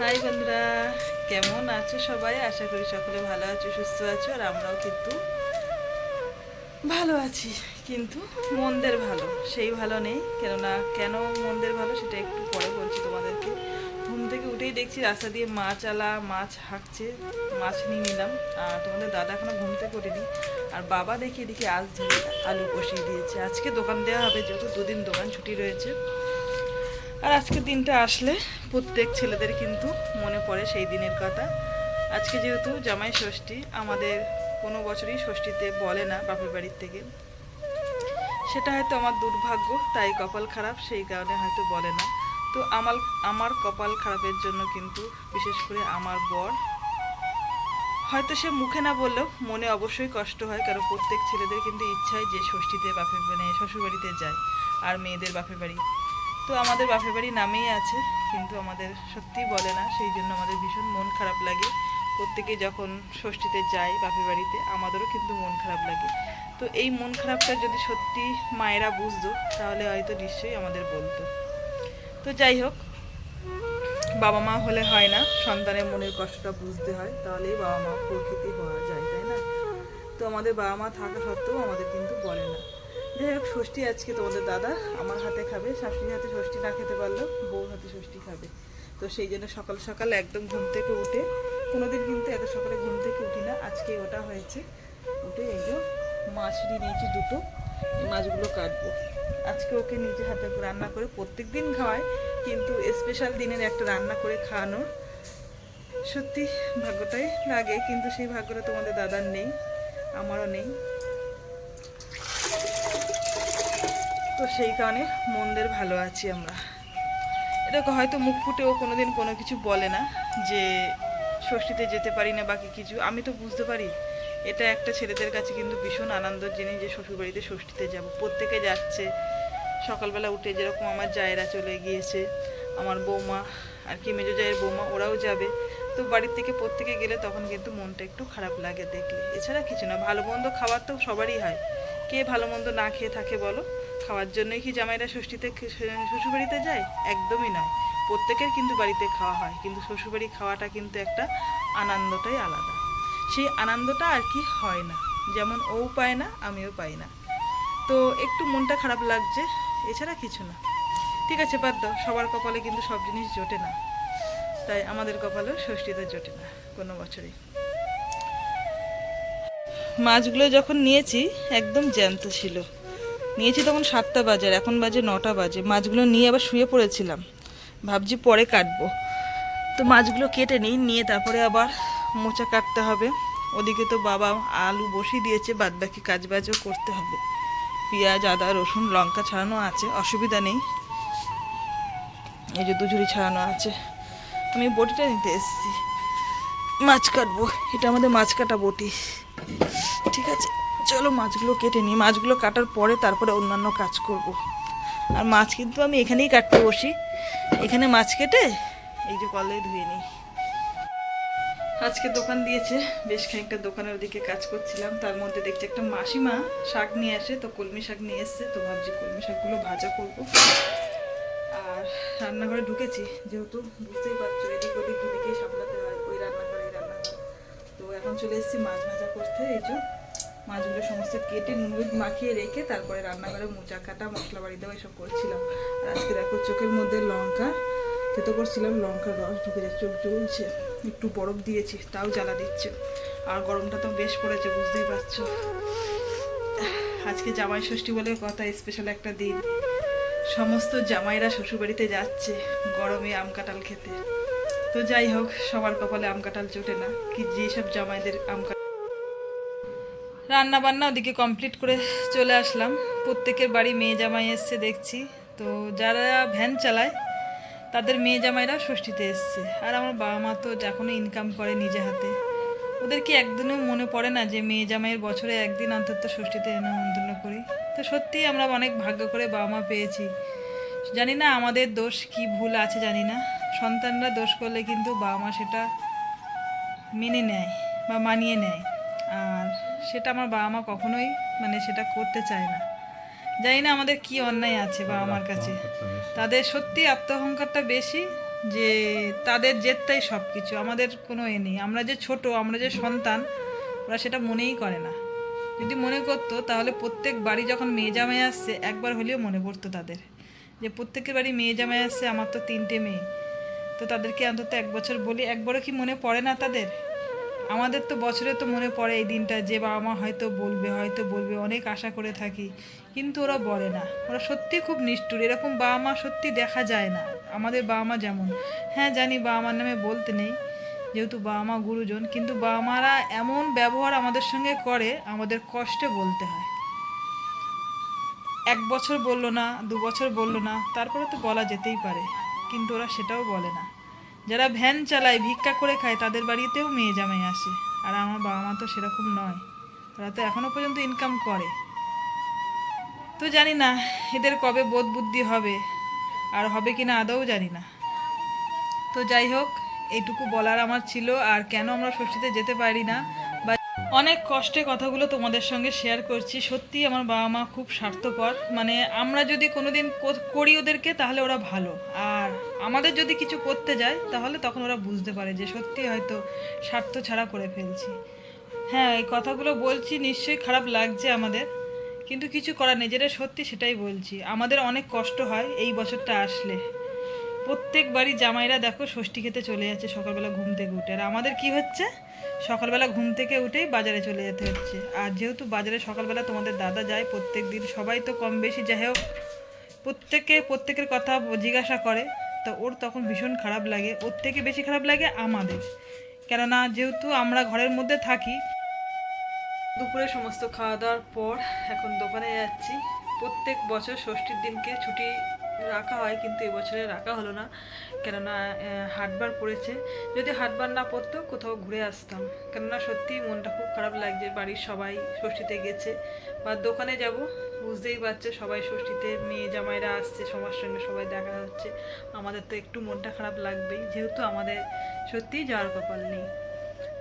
High বন্ধুরা, কেমন আছো সবাই? আশা করি সকলে ভালো আছো, সুস্থ আছো, আর আমরাও কিন্তু ভালো আছি। কিন্তু মন্দের ভালো, সেই ভালো নেই। কেননা, কেন মন্দের ভালো সেটা একটু পরে বলছি তোমাদেরকে। ঘুম থেকে উঠেই দেখছি রাস্তা দিয়ে মাছ আলা, মাছ হাঁকছে, মাছ নিয়ে নিলাম। আর তোমাদের দাদা এখনও ঘুম থেকে আর বাবা দেখি এদিকে আজ আলু কষিয়ে দিয়েছে। আজকে দোকান দেওয়া হবে, যেহেতু দুদিন দোকান ছুটি রয়েছে। আর আজকের দিনটা আসলে প্রত্যেক ছেলেদের কিন্তু মনে পড়ে সেই দিনের কথা। আজকে যেহেতু জামাই ষষ্ঠী, আমাদের কোনো বছরই ষষ্ঠীতে বলে না বাপের বাড়ির থেকে। সেটা হয়তো আমার দুর্ভাগ্য, তাই কপাল খারাপ, সেই কারণে হয়তো বলে না। তো আমার আমার কপাল খারাপের জন্য কিন্তু বিশেষ করে আমার বর, হয়তো সে মুখে না বললেও মনে অবশ্যই কষ্ট হয়, কারণ প্রত্যেক ছেলেদের কিন্তু ইচ্ছায় যে ষষ্ঠীতে বাপের মানে শ্বশুরবাড়িতে যায়, আর মেয়েদের বাপের বাড়ি। তো আমাদের বাপের বাড়ি নামেই আছে, কিন্তু আমাদের সত্যিই বলে না, সেই জন্য আমাদের ভীষণ মন খারাপ লাগে। প্রত্যেকে যখন ষষ্ঠীতে যায় বাপের বাড়িতে, আমাদেরও কিন্তু মন খারাপ লাগে। তো এই মন খারাপটা যদি সত্যি মায়েরা বুঝতো, তাহলে হয়তো নিশ্চয়ই আমাদের বলতো। তো যাই হোক, বাবা মা হলে হয় না, সন্তানের মনের কষ্টটা বুঝতে হয়, তাহলেই বাবা মা প্রকৃতি হওয়া যায়, তাই না? তো আমাদের বাবা মা থাকা সত্ত্বেও আমাদের কিন্তু বলে না। যাই হোক, ষষ্ঠী আজকে তোমাদের দাদা আমার হাতে খাবে শাশুড়ির হাতে ষষ্ঠী না খেতে পারলেও বউ হাতে ষষ্ঠী খাবে। তো সেই জন্য সকাল সকাল একদম ঘুম থেকে উঠে, কোনোদিন কিন্তু এত সকালে ঘুম থেকে উঠি না, আজকে ওটা হয়েছে। উঠে এই যে মাছ নিয়েছি দুটো, এই মাছগুলো কাটবো। আজকে ওকে নিজে হাতে রান্না করে প্রত্যেক দিন খাওয়ায় কিন্তু স্পেশাল দিনের একটা রান্না করে খাওয়ানোর সত্যি ভাগ্যটাই লাগে, কিন্তু সেই ভাগ্যটা তোমাদের দাদার নেই, আমারও নেই। তো সেই কারণে মন্দের ভালো আছি আমরা। এটাকে হয়তো মুখ ফুটেও কোনো দিন কোনো কিছু বলে না যে ষষ্ঠীতে যেতে পারি না বাকি কিছু। আমি তো বুঝতে পারি, এটা একটা ছেলেদের কাছে কিন্তু ভীষণ আনন্দের জিনিস যে শ্বশুরবাড়িতে ষষ্ঠীতে যাব। প্রত্যেকে যাচ্ছে, সকালবেলা উঠে যেরকম আমার জায়েরা চলে গিয়েছে, আমার বৌমা আর কি মেজো জায়ের বৌমা, ওরাও যাবে। তো বাড়ির থেকে প্রত্যেকে গেলে তখন কিন্তু মনটা একটু খারাপ লাগে দেখলে। এছাড়া কিছু না, ভালো মন্দ খাবার তো সবারই হয়। কে ভালো মন্দ না খেয়ে থাকে বলো? খাওয়ার জন্যই কি জামাইরা ষষ্ঠীতে শ্বশুরবাড়িতে যায়? একদমই নয়। প্রত্যেকের কিন্তু বাড়িতে খাওয়া হয়, কিন্তু শ্বশুরবাড়ি খাওয়াটা কিন্তু একটা আনন্দটাই আলাদা। সেই আনন্দটা আর কি হয় না। যেমন ও পায় না, আমিও পাই না। তো একটু মনটা খারাপ লাগছে, এছাড়া কিছু না। ঠিক আছে, বাদ দাও। সবার কপালে কিন্তু সব জিনিস জোটে না। তাই আমাদের কপালেও ষষ্ঠীতে জোটে না, কোনো বছরই। মাছগুলো যখন নিয়েছি, একদম জ্যান্ত ছিল। নিয়েছি তখন সাতটা বাজে আর এখন বাজে নটা বাজে। মাছগুলো নিয়ে আবার শুয়ে পড়েছিলাম। ভাবছি পরে কাটবো। তো মাছগুলো কেটে নিই, নিয়ে তারপরে আবার মোচা কাটতে হবে। ওদিকে তো বাবা আলু বসিয়ে দিয়েছে বাদ বাকি কাজ বাজও করতে হবে। পেঁয়াজ, আদা, রসুন, লঙ্কা ছাড়ানো আছে, অসুবিধা নেই। এই যে দুঝুরি ছাড়ানো আছে। আমি বটিটা নিতে এসেছি। মাছ কাটবো। এটা আমাদের মাছ কাটা বটি। ঠিক আছে? চলো মাছগুলো কেটে নিই। মাছগুলো কাটার পরে তারপরে অন্যান্য কাজ করব। আর মাছ কিন্তু আমি এখানেই কাটতে বসি। এখানে মাছ কেটে এই যে কলে ধুয়ে নিই। আজকে দোকান দিয়েছে। বেশ খানিকটা দোকানের ওদিকে কাজ করছিলাম। তার মধ্যে দেখছি একটা মাসিমা শাক নিয়ে আসে, তো কলমি শাক নিয়ে এসছে। তো ভাবছি কলমি শাকগুলো ভাজা করব। আর রান্নাঘরে ঢুকেছি। যেহেতু বুঝতেই পারছ, এদিক ওদিক দুদিকেই সামলাতে হয়। ওই রান্নাঘরে রান্নাঘর। তো এখন চলে এসেছি মাছ ভাজা করতে। এই যে মাছগুলো সমস্ত কেটে নুন মাখিয়ে রেখে তারপরে রান্নাঘরে মোচা কাটা, মশলা বাড়ি দেওয়া এসব করছিলাম। আর আজকে দেখো চোখের মধ্যে লঙ্কা খেতে করছিলাম, লঙ্কার রস ঢুকে যাচ্ছে চোখ জ্বলছে একটু বরফ দিয়েছি, তাও জ্বালা দিচ্ছে। আর গরমটা তো বেশ পড়েছে, বুঝতেই পারছ। আজকে জামাই ষষ্ঠী বলে কথা স্পেশাল একটা দিন। সমস্ত জামাইরা শ্বশুরবাড়িতে যাচ্ছে, গরমে আম কাঁঠাল খেতে। তো যাই হোক, সবার কপালে আম কাঁঠাল জোটে না, কি যেসব জামাইদের আম রান্না বান্না ওদিকে কমপ্লিট করে চলে আসলাম। প্রত্যেকের বাড়ি মেয়ে জামাই এসছে দেখছি। তো যারা ভ্যান চালায়, তাদের মেয়ে জামাইরা ষষ্ঠীতে এসছে। আর আমার বাবা মা তো এখনও ইনকাম করে নিজে হাতে। ওদের কি একদিনও মনে পড়ে না যে মেয়ে জামাইয়ের বছরে একদিন অন্তত ষষ্ঠীতে নেমন্তন্ন করি? তো সত্যিই আমরা অনেক ভাগ্য করে বাবা মা পেয়েছি। জানি না আমাদের দোষ কি ভুল আছে, জানি না। সন্তানরা দোষ করলে কিন্তু বাবা মা সেটা মেনে নেয় বা মানিয়ে নেয়। সেটা আমার বাবা মা কখনোই মানে সেটা করতে চায় না। জানি না আমাদের কি অন্যায় আছে বাবা মার কাছে। তাদের সত্যি আত্মহংকারটা বেশি যে তাদের জেদটাই সব কিছু আমাদের কোনো এ নেই। আমরা যে ছোট আমরা যে সন্তান ওরা সেটা মনেই করে না। যদি মনে করতো তাহলে প্রত্যেক বাড়ি যখন মেয়ে জামাই আসছে একবার হলেও মনে পড়তো তাদের। যে প্রত্যেকের বাড়ি মেয়ে জামাই আসছে আমার তো তিনটে মেয়ে। তো তাদেরকে অন্তত এক বছর বলি একবারও কি মনে পড়ে না তাদের? আমাদের তো বছরে তো মনে পড়ে এই দিনটা যে বাবা মা হয়তো বলবে হয়তো বলবে, অনেক আশা করে থাকি। কিন্তু ওরা বলে না। ওরা সত্যি খুব নিষ্ঠুর। এরকম বাবা মা সত্যি দেখা যায় না। আমাদের বাবা মা যেমন। হ্যাঁ জানি বাবা মার নামে বলতে নেই, যেহেতু বাবা মা গুরুজন, কিন্তু বাবা মারা এমন ব্যবহার আমাদের সঙ্গে করে, আমাদের কষ্টে বলতে হয়। এক বছর বলল না, দু বছর বলল না, তারপরে তো বলা যেতেই পারে। কিন্তু ওরা সেটাও বলে না। যারা ভ্যান চালায়, ভিক্ষা করে খায়, তাদের বাড়িতেও মেয়ে জামাই আসে। আর আমার বাবা মা তো সেরকম নয়। তারা তো এখনও পর্যন্ত ইনকাম করে। তো জানি না, এদের কবে বোধ বুদ্ধি হবে, আর হবে কি না আদৌ জানি না। তো যাই হোক, এইটুকু বলার আমার ছিল, আর কেন আমরা ষষ্ঠীতে যেতে পারি না, বা অনেক কষ্টে কথাগুলো তোমাদের সঙ্গে শেয়ার করছি। সত্যি আমার বাবা মা খুব স্বার্থপর। মানে আমরা যদি কোনোদিন করি ওদেরকে, তাহলে ওরা ভালো। আর আমাদের যদি কিছু করতে যায়, তাহলে তখন ওরা বুঝতে পারে যে সত্যি হয়তো স্বার্থ ছাড়া করে ফেলছি। হ্যাঁ এই কথাগুলো বলছি নিশ্চয়ই খারাপ লাগছে আমাদের, কিন্তু কিছু করার নেই। যেটা সত্যি সেটাই বলছি। আমাদের অনেক কষ্ট হয় এই বছরটা আসলে। প্রত্যেক বাড়ি জামাইরা দেখো ষষ্ঠী খেতে চলে যাচ্ছে, সকালবেলা ঘুম থেকে উঠে। আর আমাদের কি হচ্ছে? সকালবেলা ঘুম থেকে উঠেই বাজারে চলে যেতে হচ্ছে। আর যেহেতু বাজারে সকালবেলা তোমাদের দাদা যায় প্রত্যেক দিন সবাই তো কম বেশি, যাই হোক, প্রত্যেকে প্রত্যেকের কথা জিজ্ঞাসা করে। তো ওর তখন ভীষণ খারাপ লাগে। ওর থেকে বেশি খারাপ লাগে আমাদের। কেননা যেহেতু আমরা ঘরের মধ্যে থাকি, দুপুরে সমস্ত খাওয়া দাওয়ার পর এখন দোকানে যাচ্ছি। প্রত্যেক বছর ষষ্ঠীর দিনকে ছুটি রাখা হয়, কিন্তু এবছরে রাখা হলো না। কেননা হাটবার পড়েছে। যদি হাটবার না পড়তো, কোথাও ঘুরে আসতাম। কেননা সত্যি মনটা খুব খারাপ লাগছে, বাড়ির সবাই ষষ্ঠীতে গেছে। বা দোকানে যাব বুঝতেই পারছে, সবাই ষষ্ঠীতে মেয়ে জামাইরা আসছে সবার সঙ্গে সবাই দেখা হচ্ছে। আমাদের তো একটু মনটা খারাপ লাগবেই, যেহেতু আমাদের সত্যিই যাওয়ার কপাল নেই।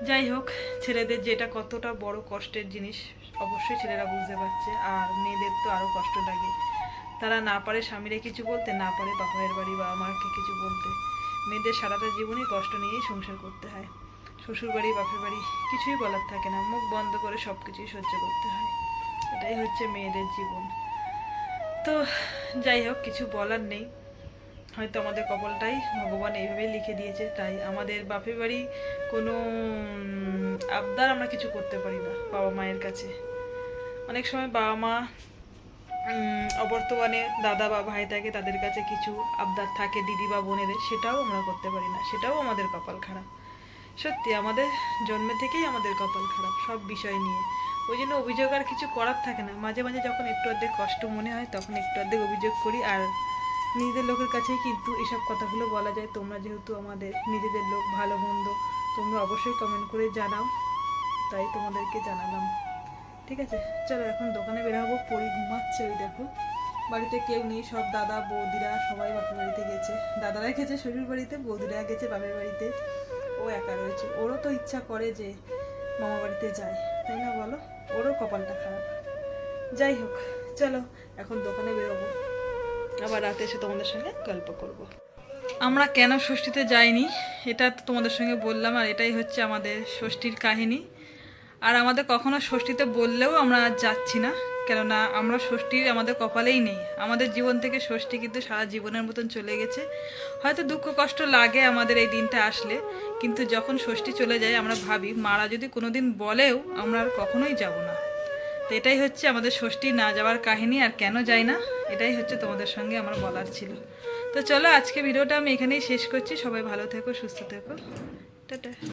যাই হোক, ছেলেদের যেটা কতটা বড় কষ্টের জিনিস, অবশ্যই ছেলেরা বুঝতে পারছে, আর মেয়েদের তো আরও কষ্ট লাগে। তারা না পারে স্বামীরে কিছু বলতে, না পারে বাপের বাড়ি বা আমাকে কিছু বলতে। মেয়েদের সারাটা জীবনই কষ্ট নিয়েই সংসার করতে হয়। শ্বশুর বাড়ি বাপের বাড়ি কিছুই বলার থাকে না, মুখ বন্ধ করে সব কিছুই সহ্য করতে হয়। এটাই হচ্ছে মেয়েদের জীবন। তো যাই হোক, কিছু বলার নেই। হয়তো আমাদের কপালটাই ভগবান এইভাবেই লিখে দিয়েছে, তাই আমাদের বাপের বাড়ি কোনো আবদার আমরা কিছু করতে পারি না বাবা মায়ের কাছে। অনেক সময় বাবা মা অবর্তমানে দাদা বা ভাই থাকে, তাদের কাছে কিছু আবদার থাকে দিদি বা বোনেদের, সেটাও আমরা করতে পারি না, সেটাও আমাদের কপাল খারাপ। সত্যি, আমাদের জন্মে থেকেই আমাদের কপাল খারাপ, সব বিষয় নিয়ে। ওই জন্য অভিযোগ আর কিছু করার থাকে না। মাঝে মাঝে যখন একটু অর্ধেক কষ্ট মনে হয়, তখন একটু অর্ধেক অভিযোগ করি। আর নিজেদের লোকের কাছেই কিন্তু এসব কথাগুলো বলা যায়। তোমরা যেহেতু আমাদের নিজেদের লোক, ভালো মন্দ, তোমরা অবশ্যই কমেন্ট করে জানাও। তাই তোমাদেরকে জানালাম। ঠিক আছে? চলো এখন দোকানে বেরোবো পরি ঘুমাচ্ছে ওই দেখো। বাড়িতে কেউ নেই, সব দাদা, বৌদিরা সবাই বাপের বাড়িতে গেছে। দাদারা গেছে শ্বশুর বাড়িতে, বৌদিরা গেছে বাপের বাড়িতে। ও একা রয়েছে। ওরও তো ইচ্ছা করে যে মামা বাড়িতে যায়। তাই না বলো? ওরও কপালটা খারাপ। যাই হোক, চলো, এখন দোকানে বেরোবো। আবার রাতে এসে তোমাদের সঙ্গে গল্প করব। আমরা কেন ষষ্ঠীতে যাইনি? এটা তো তোমাদের সঙ্গে বললাম, আর এটাই হচ্ছে আমাদের ষষ্ঠীর কাহিনী। আর আমাদের কখনো ষষ্ঠীতে বললেও আমরা যাচ্ছি না। কেননা আমরা ষষ্ঠীর আমাদের কপালেই নেই। আমাদের জীবন থেকে ষষ্ঠী কিন্তু সারা জীবনের মতন চলে গেছে। হয়তো দুঃখ, কষ্ট লাগে আমাদের এই দিনটা আসলে, কিন্তু যখন ষষ্ঠী চলে যায় আমরা ভাবি, মারা যদি কোনোদিন বলেও আমরা আর কখনোই যাব না। তো এটাই হচ্ছে আমাদের ষষ্ঠী না যাওয়ার কাহিনী আর কেন যাই না, এটাই হচ্ছে তোমাদের সঙ্গে আমার বলার ছিল। তো চলো আজকে ভিডিওটা আমি এখানেই শেষ করছি। সবাই ভালো থেকো, সুস্থ থেকো। টাটা।